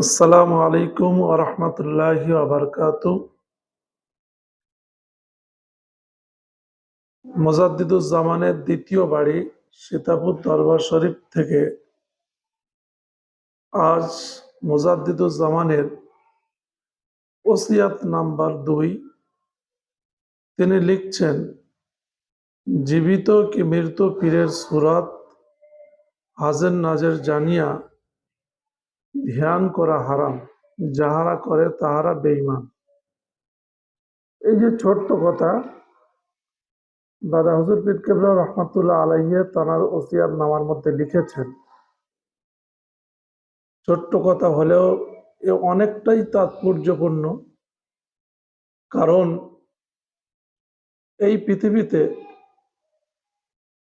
আসসালামু আলাইকুম ওরহমতুল্লাহি আবরকাত মোজাদ্দিদুজ্জামানের দ্বিতীয় বাড়ি সীতাপুর দরবার শরীফ থেকে। আজ মোজাদ্দিদুজ্জামানের ওসিয়াত নাম্বার দুই। তিনি লিখছেন, জীবিত কি মৃত পীরের সুরাত হাজের নাজের জানিয়া ধ্যান করা হারাম, যাহারা করে তাহারা বেঈমান। এই যে ছোট্ট কথা, দাদা হুজুর পীর কেবলা রহমাতুল্লাহ আলাইহে তানার ওসিয়াত নামার মধ্যে লিখেছেন, ছোট্ট কথা হলেও এ অনেকটাই তাৎপর্যপূর্ণ। কারণ এই পৃথিবীতে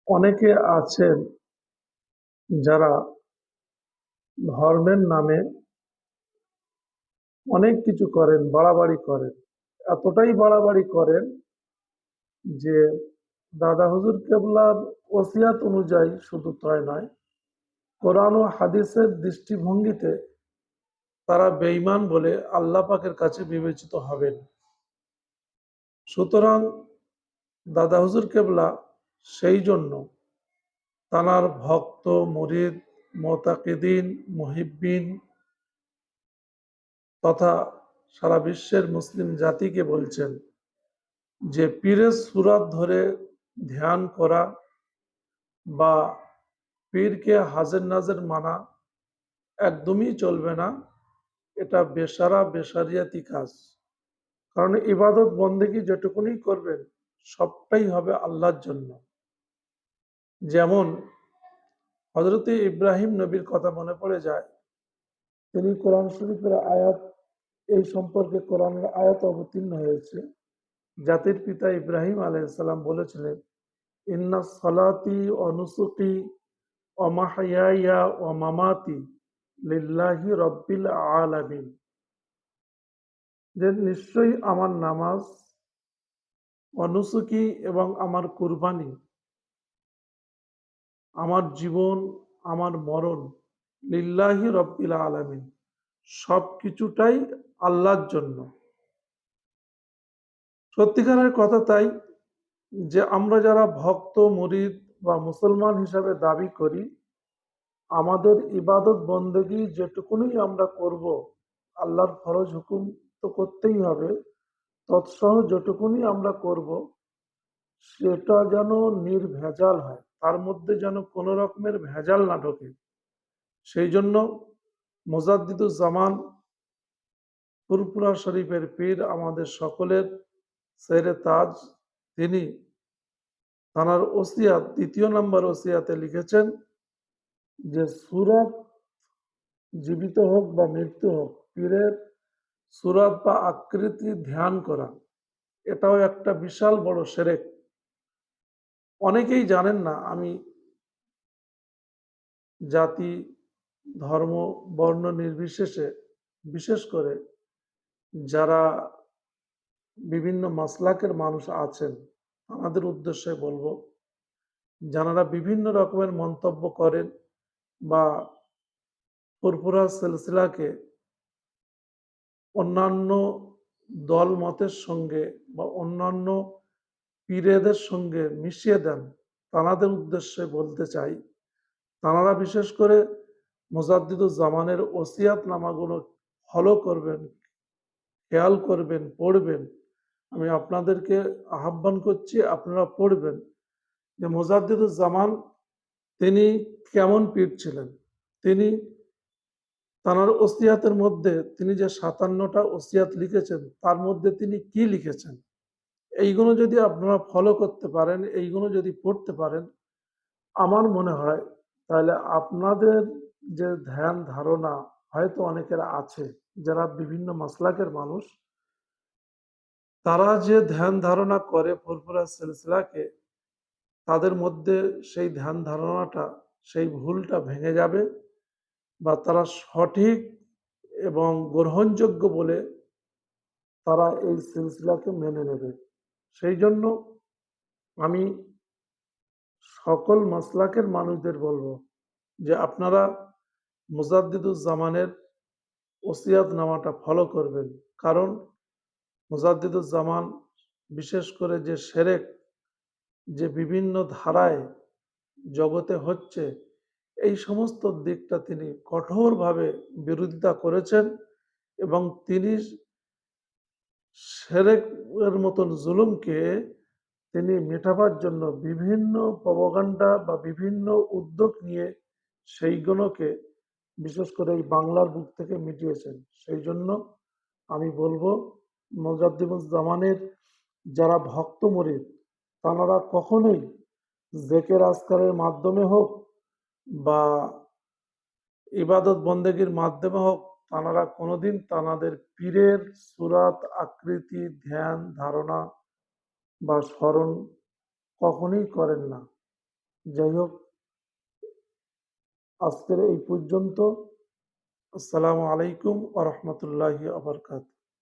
অনেকে আছেন যারা ধর্মের নামে অনেক কিছু করেন, বাড়াবাড়ি করেন। এতটাই বাড়াবাড়ি করেন যে দাদা হুজুর কেবলার ওসিয়াত অনুযায়ী শুধু তাই নয়, কোরআন ও হাদিসের দৃষ্টিভঙ্গিতে তারা বেঈমান বলে আল্লাহ পাকের কাছে বিবেচিত হবেন। সুতরাং দাদা হুজুর কেবলা সেই জন্য তানার ভক্ত, মুরিদ মোতাকিদিন, মুহিব্বিন তথা সারা বিশ্বের মুসলিম জাতিকে বলছেন যে, পীরের সুরাত ধরে ধ্যান করা বা পীরকে হাজের নাজের মানা একদমই চলবে না। এটা বেসারা, বেসারিয়াতি কাজ। কারণ ইবাদত বন্দেগী যেটুকুনি করবেন, সবটাই হবে আল্লাহর জন্য। যেমন হজরতে ইব্রাহিম নবীর কথা মনে পড়ে যায়। তিনি কোরআন শরীফের আয়াত, এই সম্পর্কে কোরআনের আয়াত অবতীর্ণ হয়েছে। জাতির পিতা ইব্রাহিম আলাইসাল্লাম বলেছিলেন, ইন্না সলাতি অনুসুকি অমাহাইয়া ও মামাতি লিল্লাহি রব্বিল আলামিন। যে নিশ্চয়ই আমার নামাজ অনুসুকি এবং আমার কুরবানি আমার জীবন, আমার মরণ লিল্লাহি রব্বিল আলামিন সব কিছুটাই আল্লাহর জন্য। সত্যিকারের কথা তাই যে আমরা যারা ভক্ত, মুরিদ বা মুসলমান হিসাবে দাবি করি, আমাদের ইবাদত বন্দেগী যেটুকুনি আমরা করব, আল্লাহর ফরজ হুকুম তো করতেই হবে, তৎসহ যেটুকুনি আমরা করব, সেটা যেন নির্ভেজাল হয়। তার মধ্যে যেন কোনো রকমের ভেজাল না ঢোকে। সেই জন্য মোজাদ্দিদুজ্জামান ফুরপুরা শরীফের পীর আমাদের সকলের সেরে তাজ, তিনি তানার ওসিয়াত, দ্বিতীয় নম্বর ওসিয়াতে লিখেছেন যে, সুরত জীবিত হোক বা মৃত্যু হোক, পীরের সুরত বা আকৃতি ধ্যান করা, এটাও একটা বিশাল বড় সেরেক। অনেকেই জানেন না আমি জাতি, ধর্ম, বর্ণ নির্বিশেষে বিশেষ করে যারা বিভিন্ন মাসলাকের মানুষ আছেন আমাদের উদ্দেশ্যে বলব, যারা বিভিন্ন রকমের মন্তব্য করেন বা ফুরফুরা সিলসিলাকে অন্যান্য দল মতের সঙ্গে বা অন্যান্য পীরেদের সঙ্গে মিশিয়ে দেন। তানাদের উদ্দেশ্যে বলতে চাই, তানারা বিশেষ করে জামানের ওসিয়াত নামাগুলো ফলো করবেন, খেয়াল করবেন, পড়বেন। আমি আপনাদেরকে আহ্বান করছি, আপনারা পড়বেন যে জামান তিনি কেমন পীর ছিলেন। তিনি তানার ওসিয়াতের মধ্যে তিনি যে সাতান্নটা ওসিয়াত লিখেছেন, তার মধ্যে তিনি কি লিখেছেন? এইগুলো যদি আপনারা ফলো করতে পারেন, এইগুলো যদি পড়তে পারেন, আমার মনে হয় তাহলে আপনাদের যে ধ্যান ধারণা হয়তো অনেকের আছে, যারা বিভিন্ন মাসলাকের মানুষ, তারা যে ধ্যান ধারণা করে ফুরফুরা সিলসিলাকে, তাদের মধ্যে সেই ধ্যান ধারণাটা, সেই ভুলটা ভেঙে যাবে বা তারা সঠিক এবং গ্রহণযোগ্য বলে তারা এই সিলসিলাকে মেনে নেবে। সেই জন্য আমি সকল মাসলাকের মানুষদের বলব যে আপনারা মুজাদ্দিদুজ্জামানের ওসিয়াতনামাটা ফলো করবেন। কারণ মুজাদ্দিদুজ্জামান বিশেষ করে যে সেরেক যে বিভিন্ন ধারায় জগতে হচ্ছে, এই সমস্ত দিকটা তিনি কঠোরভাবে বিরোধিতা করেছেন এবং তিনি সেরেকের মতন জুলুমকে তিনি মেটাবার জন্য বিভিন্ন প্রপাগান্ডা বা বিভিন্ন উদ্যোগ নিয়ে সেইগুলোকে বিশেষ করে এই বাংলার বুক থেকে মিটিয়েছেন। সেই জন্য আমি বলব মুজাদ্দিদুজ্জামানের যারা ভক্ত মুরিদ তানারা কখনোই জেকের আজকারের মাধ্যমে হোক বা ইবাদত বন্দেগীর মাধ্যমে হোক তানারা কোনোদিন তাঁদের পীরের সুরাত, আকৃতি, ধ্যান, ধারণা বা স্মরণ কখনই করেন না। যাই হোক আজকের এই পর্যন্ত। আসসালামু আলাইকুম আ রহমতুল্লাহি ওয়া বারাকাতুহু।